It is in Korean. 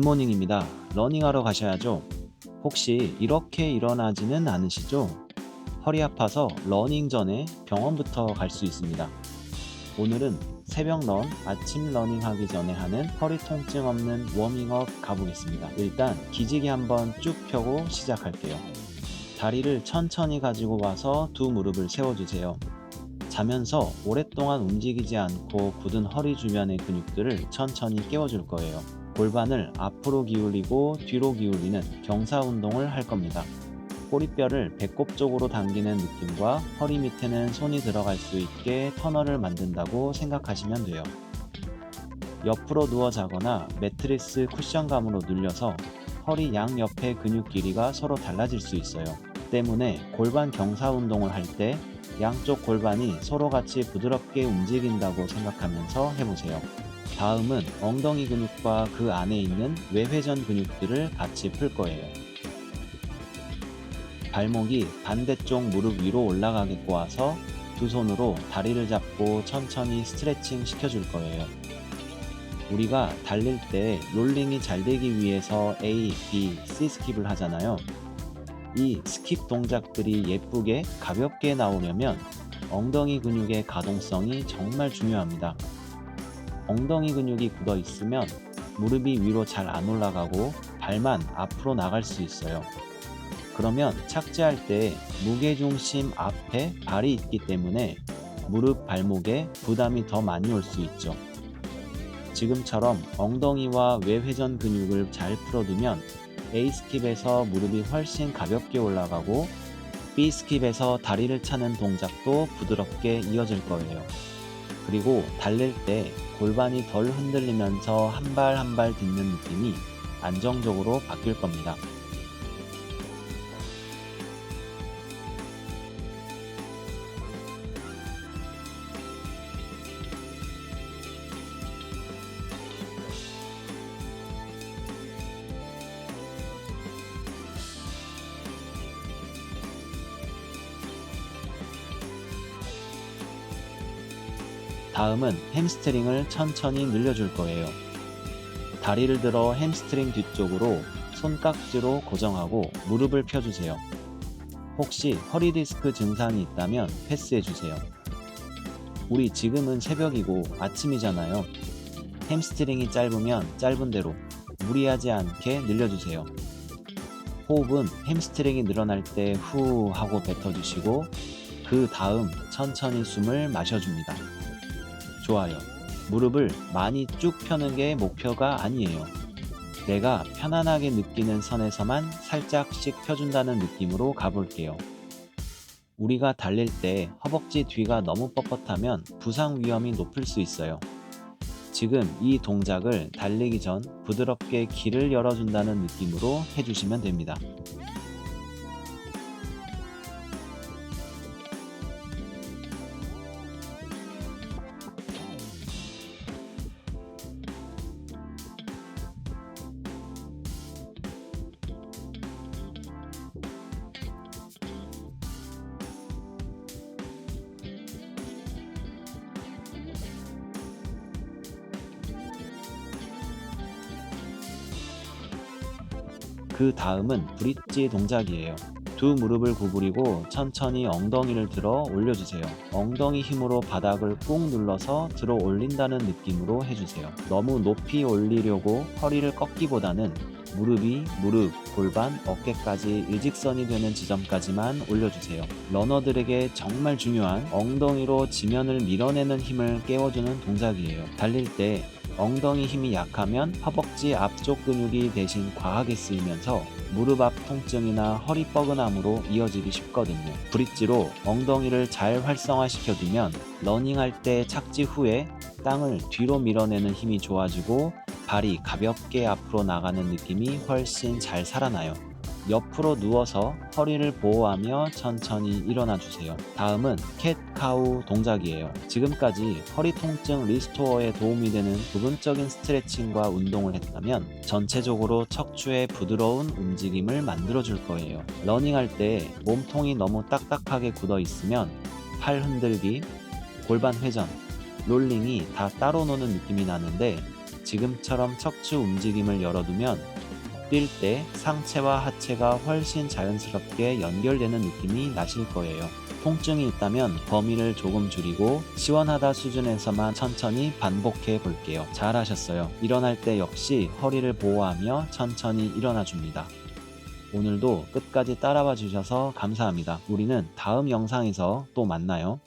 굿모닝입니다. 러닝하러 가셔야죠. 혹시 이렇게 일어나지는 않으시죠? 허리 아파서 러닝 전에 병원부터 갈 수 있습니다. 오늘은 새벽 런, 아침 러닝 하기 전에 하는 허리 통증 없는 워밍업 가보겠습니다. 일단 기지개 한번 쭉 펴고 시작할게요. 다리를 천천히 가지고 와서 두 무릎을 세워주세요. 자면서 오랫동안 움직이지 않고 굳은 허리 주변의 근육들을 천천히 깨워줄 거예요. 골반을 앞으로 기울이고 뒤로 기울이는 경사 운동을 할 겁니다. 꼬리뼈를 배꼽 쪽으로 당기는 느낌과 허리 밑에는 손이 들어갈 수 있게 터널을 만든다고 생각하시면 돼요. 옆으로 누워 자거나 매트리스 쿠션감으로 눌려서 허리 양옆의 근육 길이가 서로 달라질 수 있어요. 때문에 골반 경사 운동을 할 때 양쪽 골반이 서로 같이 부드럽게 움직인다고 생각하면서 해보세요. 다음은 엉덩이 근육과 그 안에 있는 외회전 근육들을 같이 풀 거예요. 발목이 반대쪽 무릎 위로 올라가게 꼬아서 두 손으로 다리를 잡고 천천히 스트레칭 시켜줄 거예요. 우리가 달릴 때 롤링이 잘 되기 위해서 A, B, C 스킵을 하잖아요. 이 스킵 동작들이 예쁘게 가볍게 나오려면 엉덩이 근육의 가동성이 정말 중요합니다. 엉덩이 근육이 굳어 있으면 무릎이 위로 잘 안 올라가고 발만 앞으로 나갈 수 있어요. 그러면 착지할 때 무게중심 앞에 발이 있기 때문에 무릎 발목에 부담이 더 많이 올 수 있죠. 지금처럼 엉덩이와 외회전 근육을 잘 풀어두면 A 스킵에서 무릎이 훨씬 가볍게 올라가고 B 스킵에서 다리를 차는 동작도 부드럽게 이어질 거예요. 그리고 달릴 때 골반이 덜 흔들리면서 한 발 한 발 딛는 느낌이 안정적으로 바뀔 겁니다. 다음은 햄스트링을 천천히 늘려줄 거예요. 다리를 들어 햄스트링 뒤쪽으로 손깍지로 고정하고 무릎을 펴주세요. 혹시 허리 디스크 증상이 있다면 패스해주세요. 우리 지금은 새벽이고 아침이잖아요. 햄스트링이 짧으면 짧은 대로 무리하지 않게 늘려주세요. 호흡은 햄스트링이 늘어날 때 후 하고 뱉어주시고 그 다음 천천히 숨을 마셔줍니다. 좋아요. 무릎을 많이 쭉 펴는 게 목표가 아니에요. 내가 편안하게 느끼는 선에서만 살짝씩 펴준다는 느낌으로 가볼게요. 우리가 달릴 때 허벅지 뒤가 너무 뻣뻣하면 부상 위험이 높을 수 있어요. 지금 이 동작을 달리기 전 부드럽게 길을 열어준다는 느낌으로 해주시면 됩니다. 그 다음은 브릿지 동작이에요. 두 무릎을 구부리고 천천히 엉덩이를 들어 올려주세요. 엉덩이 힘으로 바닥을 꾹 눌러서 들어 올린다는 느낌으로 해주세요. 너무 높이 올리려고 허리를 꺾기보다는 무릎이 무릎, 골반, 어깨까지 일직선이 되는 지점까지만 올려주세요. 러너들에게 정말 중요한 엉덩이로 지면을 밀어내는 힘을 깨워주는 동작이에요. 달릴 때 엉덩이 힘이 약하면 허벅지 앞쪽 근육이 대신 과하게 쓰이면서 무릎 앞 통증이나 허리 뻐근함으로 이어지기 쉽거든요. 브릿지로 엉덩이를 잘 활성화시켜두면 러닝할 때 착지 후에 땅을 뒤로 밀어내는 힘이 좋아지고 발이 가볍게 앞으로 나가는 느낌이 훨씬 잘 살아나요. 옆으로 누워서 허리를 보호하며 천천히 일어나 주세요. 다음은 캣 카우 동작이에요. 지금까지 허리 통증 리스토어에 도움이 되는 부분적인 스트레칭과 운동을 했다면 전체적으로 척추의 부드러운 움직임을 만들어 줄 거예요. 러닝할 때 몸통이 너무 딱딱하게 굳어 있으면 팔 흔들기, 골반 회전, 롤링이 다 따로 노는 느낌이 나는데 지금처럼 척추 움직임을 열어두면 뛸 때 상체와 하체가 훨씬 자연스럽게 연결되는 느낌이 나실 거예요. 통증이 있다면 범위를 조금 줄이고 시원하다 수준에서만 천천히 반복해 볼게요. 잘하셨어요. 일어날 때 역시 허리를 보호하며 천천히 일어나 줍니다. 오늘도 끝까지 따라와 주셔서 감사합니다. 우리는 다음 영상에서 또 만나요.